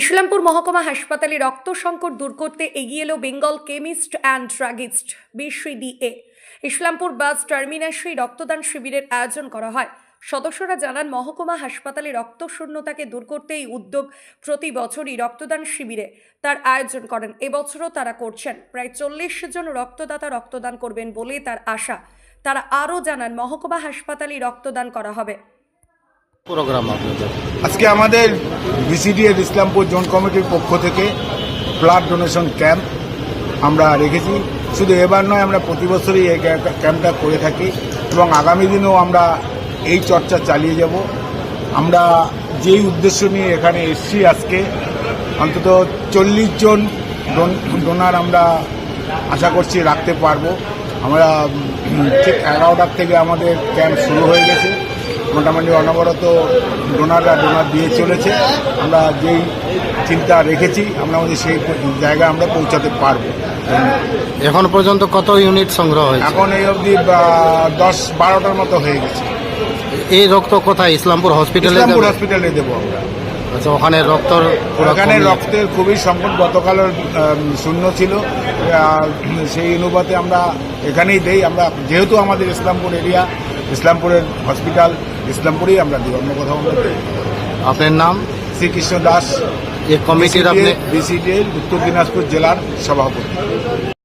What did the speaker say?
ইসলামপুর মহকুমা হাসপাতালে রক্ত সংকট দূর করতে এগিয়ে এলো Bengal chemist and druggist, BCDA. Islampur bus টার্মিনাসে রক্তদান শিবিরের আয়োজন করা হয়। সদস্যরা জানান, মহকুমা হাসপাতালে রক্ত শূন্যতাকে দূর করতে এই উদ্যোগ প্রতি বছরই রক্তদান শিবিরে তার আয়োজন করেন। এবছরও তারা করছেন। প্রায় চল্লিশ জন রক্তদাতা রক্তদান করবেন বলে তার আশা। তারা আরও জানান, মহকুমা হাসপাতালে রক্তদান করা হবে। প্রোগ্রাম আজকে আমাদের বিসিডিএর ইসলামপুর জোন কমিটির পক্ষ থেকে ব্লাড ডোনেশন ক্যাম্প আমরা রেখেছি। শুধু এবার নয়, আমরা প্রতি বছরই এই ক্যাম্পটা করে থাকি এবং আগামী দিনেও আমরা এই চর্চা চালিয়ে যাব। আমরা যেই উদ্দেশ্য নিয়ে এখানে এসেছি আজকে, অন্তত চল্লিশ জন ডোন- ডোনার আমরা আশা করছি রাখতে পারব। আমরা ঠিক এগারোটার থেকে আমাদের ক্যাম্প শুরু হয়ে গেছে। মোটামুটি অনবরত ডোনাররা ডোনার দিয়ে চলেছে। আমরা যেই চিন্তা রেখেছি আমরা আমাদের সেই জায়গায় আমরা পৌঁছাতে পারব। এখন পর্যন্ত কত ইউনিট সংগ্রহ হয়েছে? এখন এই অবধি দশ বারোটার মতো হয়ে গেছে। এই রক্ত কোথায়? ইসলামপুর হসপিটালে ইসলামপুর হসপিটালে দেবো আমরা। আচ্ছা ওখানে রক্তর পুরো ওখানে রক্তের খুবই সংকট গতকাল শূন্য ছিল। সেই অনুপাতে আমরা এখানেই দেই। আমরা যেহেতু আমাদের ইসলামপুর এরিয়া ইসলামপুরের হসপিটাল ইসলামপুরেই আমরা দিই অন্য কোথাও আপনার নাম? শ্রীকৃষ্ণ দাস এ কমিটির আপনি বিসিডিএর উত্তর দিনাজপুর জেলার সভাপতি।